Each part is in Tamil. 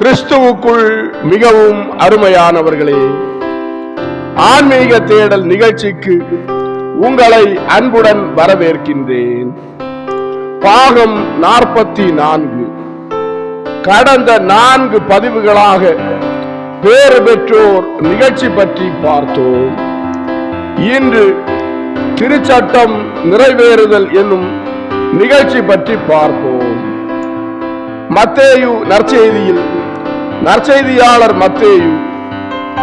கிறிஸ்துவுக்குள் மிகவும் அருமையானவர்களே ஆன்மீக தேடல் நிகழ்ச்சிக்கு உங்களை அன்புடன் வரவேற்கின்றேன். பாகம் நாற்பத்தி நான்கு கடந்த நான்கு பதிவுகளாக பேறு பெற்றோர் நிகழ்ச்சி பற்றி பார்த்தோம். இன்று திருச்சட்டம் நிறைவேறுதல் என்னும் நிகழ்ச்சி பற்றி பார்ப்போம். மத்தேயு நற்செய்தியில் நற்செய்தியாளர் மத்தேயு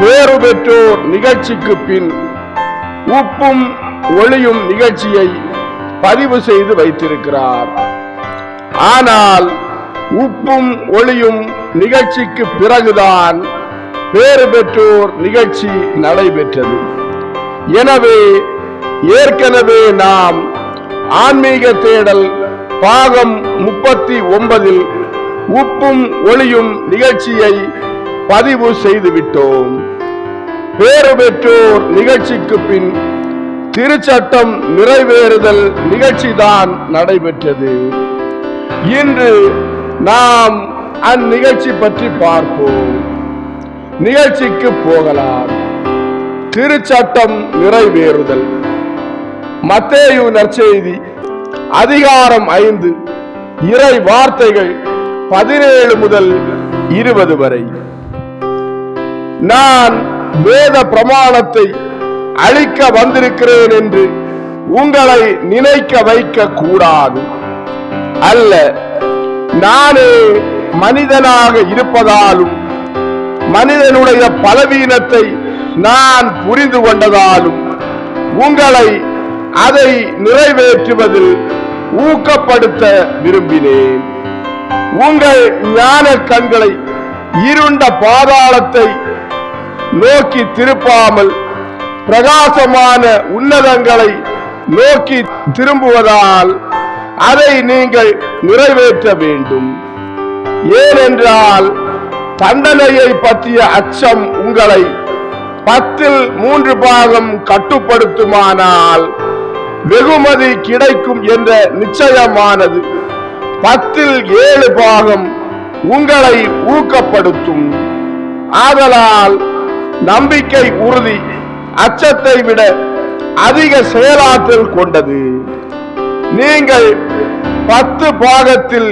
பேறு பெற்றோர் நிகழ்ச்சிக்கு பின் உப்பும் ஒளியும் நிகழ்ச்சியை பதிவு செய்து வைத்திருக்கிறார். ஆனால் உப்பும் ஒளியும் நிகழ்ச்சிக்கு பிறகுதான் பேறு பெற்றோர் நிகழ்ச்சி நடைபெற்றது. எனவே ஏற்கனவே நாம் ஆன்மீக தேடல் பாகம் முப்பத்தி ஒன்பதில் உப்பும் ஒளியும் நிகழ்ச்சியை பதிவு செய்துவிட்டோம். பேறு பெற்றோர் நிகழ்ச்சிக்கு பின் திருச்சட்டம் நிறைவேறுதல் நிகழ்ச்சிதான் நடைபெற்றது. இன்று நாம் அந்நிகழ்ச்சி பற்றி பார்ப்போம். நிகழ்ச்சிக்கு போகலாம். திருச்சட்டம் நிறைவேறுதல். மத்தேயு நற்செய்தி அதிகாரம் ஐந்து இறை வார்த்தைகள் பதினேழு முதல் இருபது வரை. நான் வேத பிரமாணத்தை அழிக்க வந்திருக்கிறேன் என்று உங்களை நினைக்க வைக்க கூடாது அல்ல நானே மனிதனாக இருப்பதாலும் மனிதனுடைய பலவீனத்தை நான் புரிந்து கொண்டதாலும் உங்களை அதை நிறைவேற்றுவதில் ஊக்கப்படுத்த விரும்பினேன். உங்கள் ஞான கண்களை இருண்ட பாதாளத்தை நோக்கி திருப்பாமல் பிரகாசமான உன்னதங்களை நோக்கி திரும்புவதால் அதை நீங்கள் நிறைவேற்ற வேண்டும். ஏனென்றால் தண்டனையை பற்றிய அச்சம் உங்களை பத்தில் மூன்று பாகம் கட்டுப்படுத்துமானால் வெகுமதி கிடைக்கும் என்ற நிச்சயமானது. பத்தில் ஏழு பாகம் உங்களை ஊக்கப்படுத்தும். ஆதலால் நம்பிக்கை உறுதி அச்சத்தை விட அதிக செயலாற்றல் கொண்டது. நீங்கள் பத்து பாகத்தில்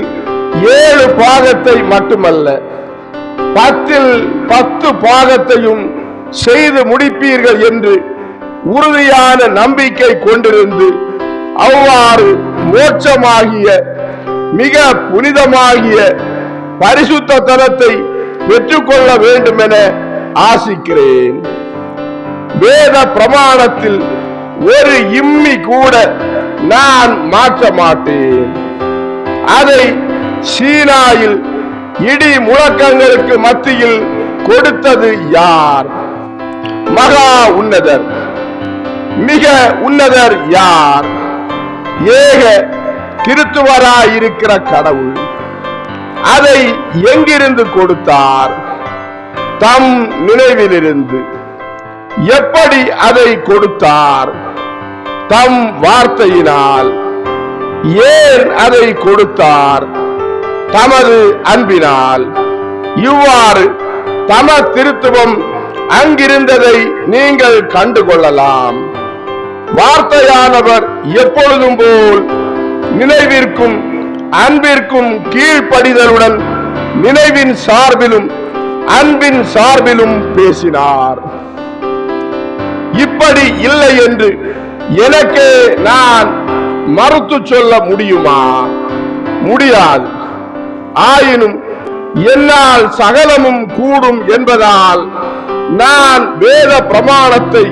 ஏழு பாகத்தை மட்டுமல்ல பத்தில் பத்து பாகத்தையும் செய்து முடிப்பீர்கள் என்று உறுதியான நம்பிக்கை கொண்டிருந்து அவ்வாறு மோட்சமாகிய மிக புனிதமாகிய பரிசுத்த தலத்தை பெற்றுக்கொள்ள வேண்டும் என ஆசிக்கிறேன். வேத பிரமாணத்தில் ஒரு இம்மி கூட நான் மாற்ற மாட்டேன். அதை சீனாயில் இடி முழக்கங்களுக்கு மத்தியில் கொடுத்தது யார்? மகா உன்னதர். மிக உன்னதர் யார்? ஏக திருத்துவராயிருக்கிற கடவுள் அதை எங்கிருந்து கொடுத்தார்? தம் நினைவிலிருந்து. எப்படி அதை கொடுத்தார்? தம் வார்த்தையினால். ஏன் அதை கொடுத்தார்? தமது அன்பினால். இவ்வாறு தம திருத்துவம் அங்கிருந்ததை நீங்கள் கண்டுகொள்ளலாம். வார்த்தையானவர் எப்பொழுதும் போல் நினைவிற்கும் அன்பிற்கும் கீழ்ப்படிதலுடன் நினைவின் சார்பிலும் அன்பின் சார்பிலும் பேசினார். இப்படி இல்லை என்று எனக்கு நான் மறுத்து சொல்ல முடியுமா? முடியாது. ஆயினும் என்னால் சகலமும் கூடும் என்பதால் நான் வேத பிரமாணத்தை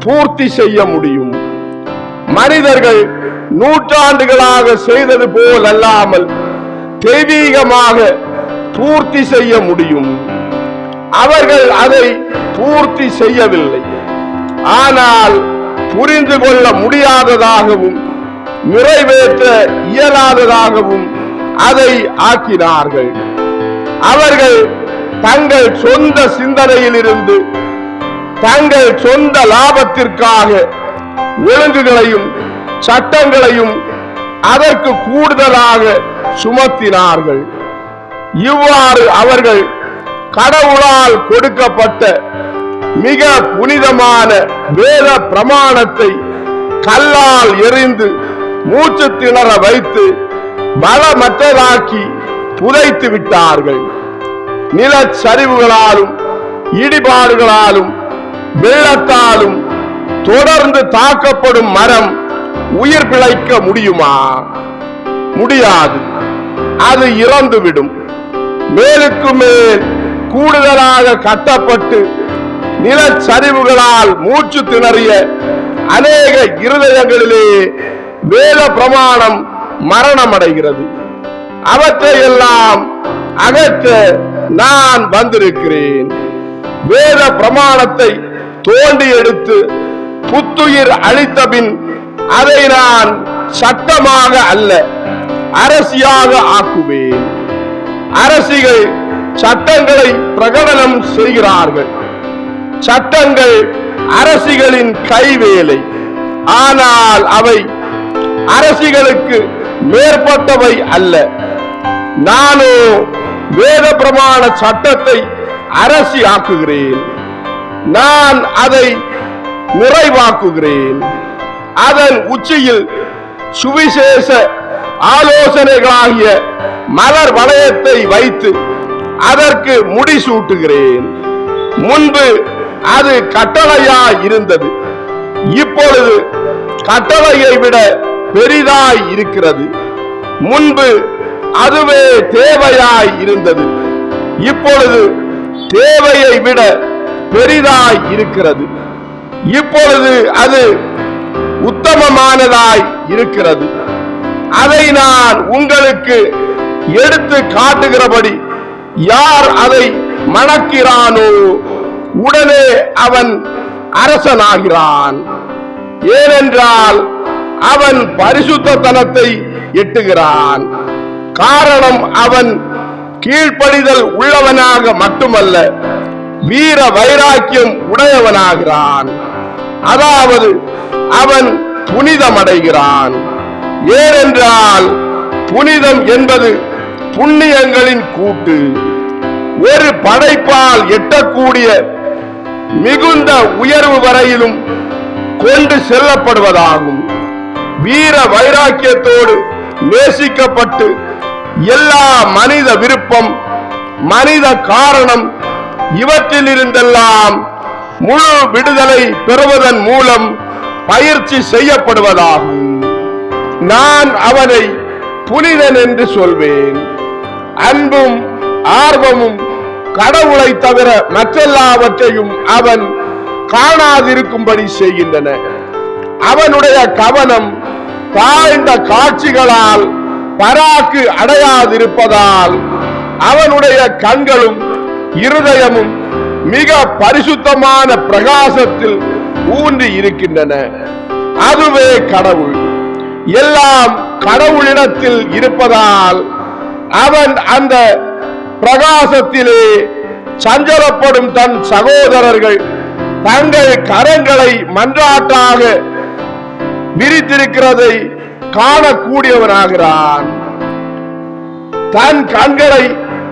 பூர்த்தி செய்ய முடியும். மனிதர்கள் நூற்றாண்டுகளாக செய்தது போல் அல்லாமல் தெய்வீகமாக பூர்த்தி செய்ய முடியும். அவர்கள் அதை பூர்த்தி செய்யவில்லை. ஆனால் புரிந்து கொள்ள முடியாததாகவும் நிறைவேற்ற இயலாததாகவும் அதை ஆக்கினார்கள். அவர்கள் தங்கள் சொந்த சிந்தனையிலிருந்து தங்கள் சொந்த லாபத்திற்காக ஒழுங்குகளையும் சட்டங்களையும் அதற்கு கூடுதலாக சுமத்தினார்கள். இவ்வாறு அவர்கள் கடவுளால் கொடுக்கப்பட்ட மிக புனிதமான வேத பிரமாணத்தை கல்லால் எறிந்து மூச்சு திணற வைத்து பலமற்றதாக்கி புதைத்து விட்டார்கள். நிலச்சரிவுகளாலும் இடிபாடுகளாலும் வெள்ளத்தாலும் தொடர்ந்து தாக்கப்படும் மரம் உயிர் பிழைக்க முடியுமா? முடியாது. அது இறந்துவிடும். மேலுக்கு மேல் கூடுதலாக கட்டப்பட்டு நிலச்சரிவுகளால் மூச்சு திணறிய அநேக இருதயங்களிலே வேத பிரமாணம் மரணமடைகிறது. அவற்றையெல்லாம் அகற்ற நான் வந்திருக்கிறேன். வேத பிரமாணத்தை தோண்டி எடுத்து புத்துயிர் அளித்த பின் அதை நான் சட்டமாக அல்ல அரசியாக ஆக்குவேன். அரசிகள் சட்டங்களை பிரகடனம் செய்கிறார்கள். சட்டங்கள் அரசிகளின் கைவேலை. ஆனால் அவை அரசிகளுக்கு மேற்பட்டவை அல்ல. நானோ வேத பிரமாண சட்டத்தை அரசி ஆக்குகிறேன். நான் அதை நிறைவாக்குகிறேன். அதன் உச்சியில் சுவிசேஷ ஆலோசனைகளாகிய மலர் வளையத்தை வைத்து அதற்கு முடிசூட்டுகிறேன் முன்பு அது கட்டளையாய் இருந்தது. இப்பொழுது கட்டளையை விட பெரிதாய் இருக்கிறது. முன்பு அதுவே தேவையாய் இருந்தது. இப்பொழுது தேவையை விட பெரிதாய் இருக்கிறது. இப்பொழுது அது உத்தமமானதாய் இருக்கிறது. அதை நான் உங்களுக்கு எடுத்து காட்டுகிறபடி யார் அதை மணக்கிறானோ உடனே அவன் அரசனாகிறான். ஏனென்றால் அவன் பரிசுத்தனத்தை எட்டுகிறான். காரணம் அவன் கீழ்ப்படிதல் உள்ளவனாக மட்டுமல்ல வீர வைராக்கியம் உடையவனாகிறான். அதாவது அவன் புனிதமடைகிறான். ஏனென்றால் புனிதம் என்பது புண்ணியங்களின் கூட்டு. ஒரு படைப்பால் எட்டக்கூடிய மிகுந்த உயர்வு வரையிலும் கொண்டு செல்லப்படுவதாகும். வீர வைராக்கியத்தோடு நேசிக்கப்பட்டு எல்லா மனித விருப்பம் மனித காரணம் இவற்றில் இருந்தெல்லாம் முழு விடுதலை பெறுவதன் மூலம் பயிற்சி செய்யப்படுவதாகும் நான் அவனை புனிதன் என்று சொல்வேன். அன்பும் ஆர்வமும் கடவுளை தவிர மற்றெல்லாவற்றையும் அவன் காணாதிருக்கும்படி செய்கின்றன. அவனுடைய கவனம் தாழ்ந்த காட்சிகளால் பராக்கு அடையாதிருப்பதால் அவனுடைய கண்களும் இருதயமும் மிக பரிசுத்தமான பிரகாசத்தில் ஊன்றி இருக்கின்றன. அதுவே கடவுள். எல்லாம் கடவுளிடத்தில் இருப்பதால் அவன் அந்த பிரகாசத்திலே சஞ்சலப்படும் தன் சகோதரர்கள் தங்கள் கரங்களை மன்றாட்டாக விரித்திருக்கிறதை காணக்கூடியவனாகிறான். தன் கண்களை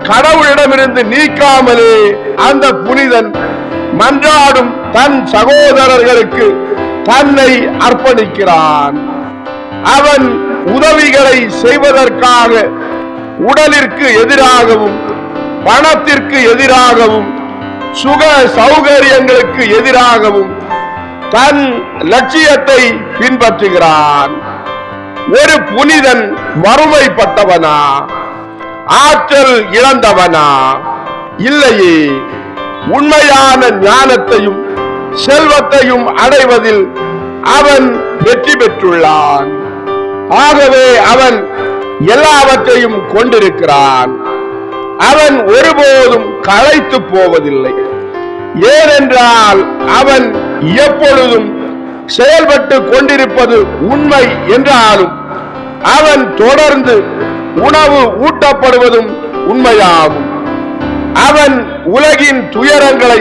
கடவுளிடமிருந்து நீக்காமலே அந்த புனிதன் மன்றாடும் தன் சகோதரர்களுக்கு தன்னை அர்ப்பணிக்கிறான். அவன் உதவிகளை செய்வதற்காக உடலிற்கு எதிராகவும் பணத்திற்கு எதிராகவும் சுக சௌகரியங்களுக்கு எதிராகவும் தன் லட்சியத்தை பின்பற்றுகிறான். ஒரு புனிதன் வறுமைப்பட்டவனா? ஆற்றல் இழந்தவனா? இல்லையே. உண்மையான ஞானத்தையும் செல்வத்தையும் அடைவதில் அவன் வெற்றி பெற்றுள்ளான். ஆகவே அவன் எல்லாவற்றையும் கொண்டிருக்கிறான். அவன் ஒருபோதும் களைத்து போவதில்லை. ஏனென்றால் அவன் எப்பொழுதும் செயல்பட்டு கொண்டிருப்பது உண்மை என்றாலும் அவன் தொடர்ந்து உணவு ஊட்டப்படுவதும் உண்மையாகும். அவன் உலகின் துயரங்களை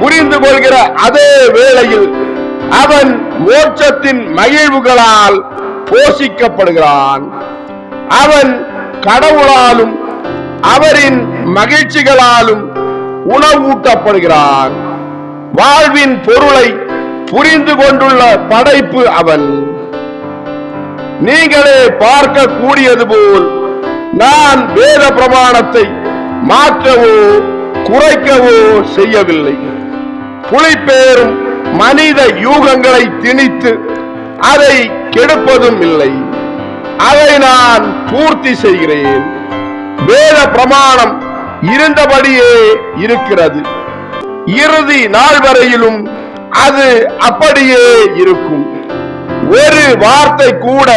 புரிந்து கொள்கிற அதே வேளையில் அவன் மோட்சத்தின் மகிழ்வுகளால் போஷிக்கப்படுகிறான். அவன் கடவுளாலும் அவரின் மகிழ்ச்சிகளாலும் உணவூட்டப்படுகிறான். வாழ்வின் பொருளை புரிந்து கொண்டுள்ள படைப்பு அவன். நீங்களே பார்க்க கூடியது போல் நான் வேத பிரமாணத்தை மாற்றவோ குறைக்கவோ செய்யவில்லை. புலிப்பேரும் மனித யூகங்களை திணித்து அதை கெடுப்பதும் இல்லை. அதை நான் பூர்த்தி செய்கிறேன். வேத பிரமாணம் இருந்தபடியே இருக்கிறது. இறுதி நாள் வரையிலும் அது அப்படியே இருக்கும். ஒரு வார்த்தை கூட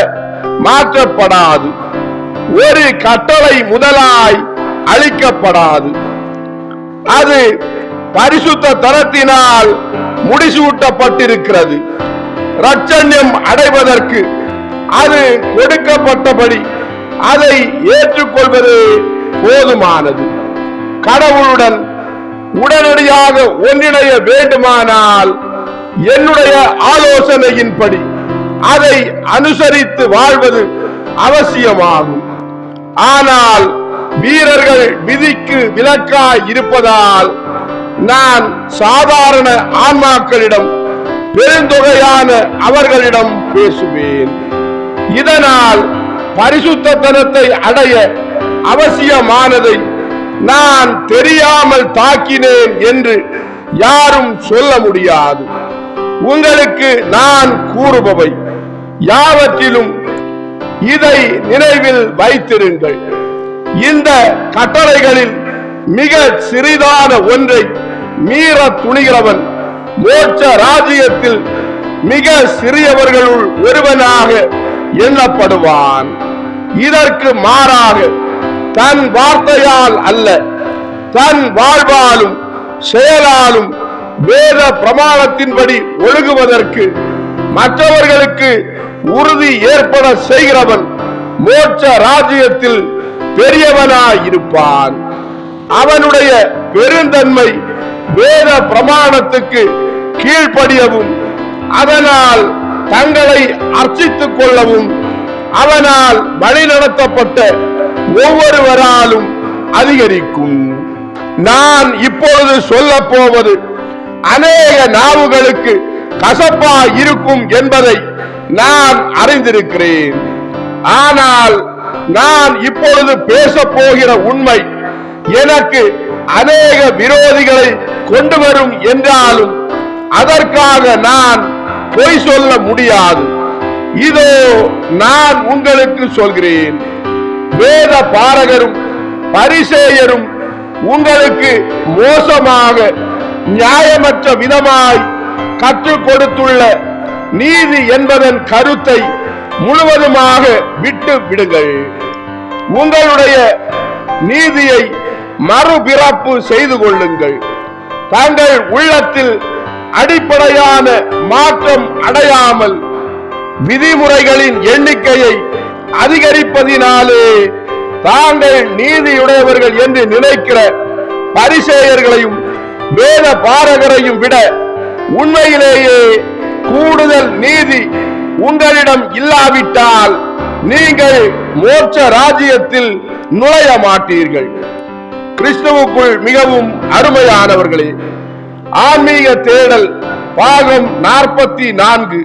மாற்றப்படாது. ஒரு கட்டளை முதலாய் அழிக்கப்படாது. அது பரிசுத்த தரத்தினால் முடிசூட்டப்பட்டிருக்கிறது. ரட்சண்யம் அடைவதற்கு அது கொடுக்கப்பட்டபடி அதை ஏற்றுக்கொள்வது போதுமானது. கடவுளுடன் உடனடியாக ஒன்றிணைய வேண்டுமானால் என்னுடைய ஆலோசனையின்படி அதை அனுசரித்து வாழ்வது அவசியமாகும். ஆனால் வீரர்கள் விதிக்கு விலக்காய் இருப்பதால் நான் சாதாரண ஆன்மாக்களிடம் பெருந்தொகையான அவர்களிடம் பேசுவேன். இதனால் பரிசுத்தனத்தை அடைய அவசியமானதை நான் தெரியாமல் தாக்கினேன் என்று யாரும் சொல்ல முடியாது. உங்களுக்கு நான் கூறுபவை யாவற்றிலும் இதை நினைவில் வைத்திருங்கள். இந்த கட்டளைகளில் மிக சிறிதான ஒன்றை மீற துணிகிறவன் மோட்ச ராஜ்யத்தில் மிக சிறியவர்களுள் ஒருவனாக எண்ணப்படுவான். இதற்கு மாறாக தன் வார்த்தையால் அல்ல தன் வாழ்வாலும் செயலாலும் வேத பிரமாணத்தின்படி ஒழுகுவதற்கு மற்றவர்களுக்கு உறுதி ஏற்பட செய்கிறவன் மோட்ச ராஜ்யத்தில் பெரியவனாயிருப்பான் அவனுடைய பெருந்தன்மை வேத பிரமாணத்துக்கு கீழ்ப்படியவும் அதனால் தங்களை அர்ச்சித்துக் கொள்ளவும் அவனால் வழிநடத்தப்பட்ட ஒவ்வொருவராலும் அதிகரிக்கும். நான் இப்பொழுது சொல்ல போவது அநேக நாவுகளுக்கு கசப்பா இருக்கும் என்பதை நான் அறிந்திருக்கிறேன். ஆனால் நான் இப்பொழுது பேச போகிற உண்மை எனக்கு அநேக விரோதிகளை கொண்டு வரும் என்றாலும் அதற்காக நான் பொய் சொல்ல முடியாது. இதோ நான் உங்களுக்கு சொல்கிறேன். வேத பாரகரும் பரிசேயரும் உங்களுக்கு மோசமாக நியாயமற்ற விதமாய் கற்றுக் கொடுத்துள்ள நீதி என்பதன் கருத்தை முழுவதுமாக விட்டு விடுங்கள். உங்களுடைய நீதியை மறுபிறப்பு செய்து கொள்ளுங்கள். தங்கள் உள்ளத்தில் அடிப்படையான மாற்றம் அடையாமல் விதிமுறைகளின் எண்ணிக்கையை அதிகரிப்பதினாலே தாங்கள் நீதியுடையவர்கள் என்று நினைக்கிற பரிசேயர்களையும் வேத பாரகரையும் விட உண்மையிலேயே கூடுதல் நீதி உங்களிடம் இல்லாவிட்டால் நீங்கள் மோட்ச ராஜ்யத்தில் நுழைய மாட்டீர்கள். கிறிஸ்துவுக்குள் மிகவும் அருமையானவர்களே ஆன்மீக தேடல் பாகம் நாற்பத்தி நான்கு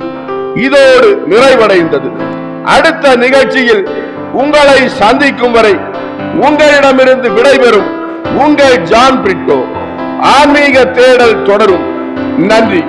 இதோடு நிறைவடைந்தது. அடுத்த நிகழ்ச்சியில் உங்களை சந்திக்கும் வரை உங்களிடமிருந்து விடைபெறும் உங்கள் ஜான் பிரிட்டோ. ஆன்மீக தேடல் தொடரும். நன்றி.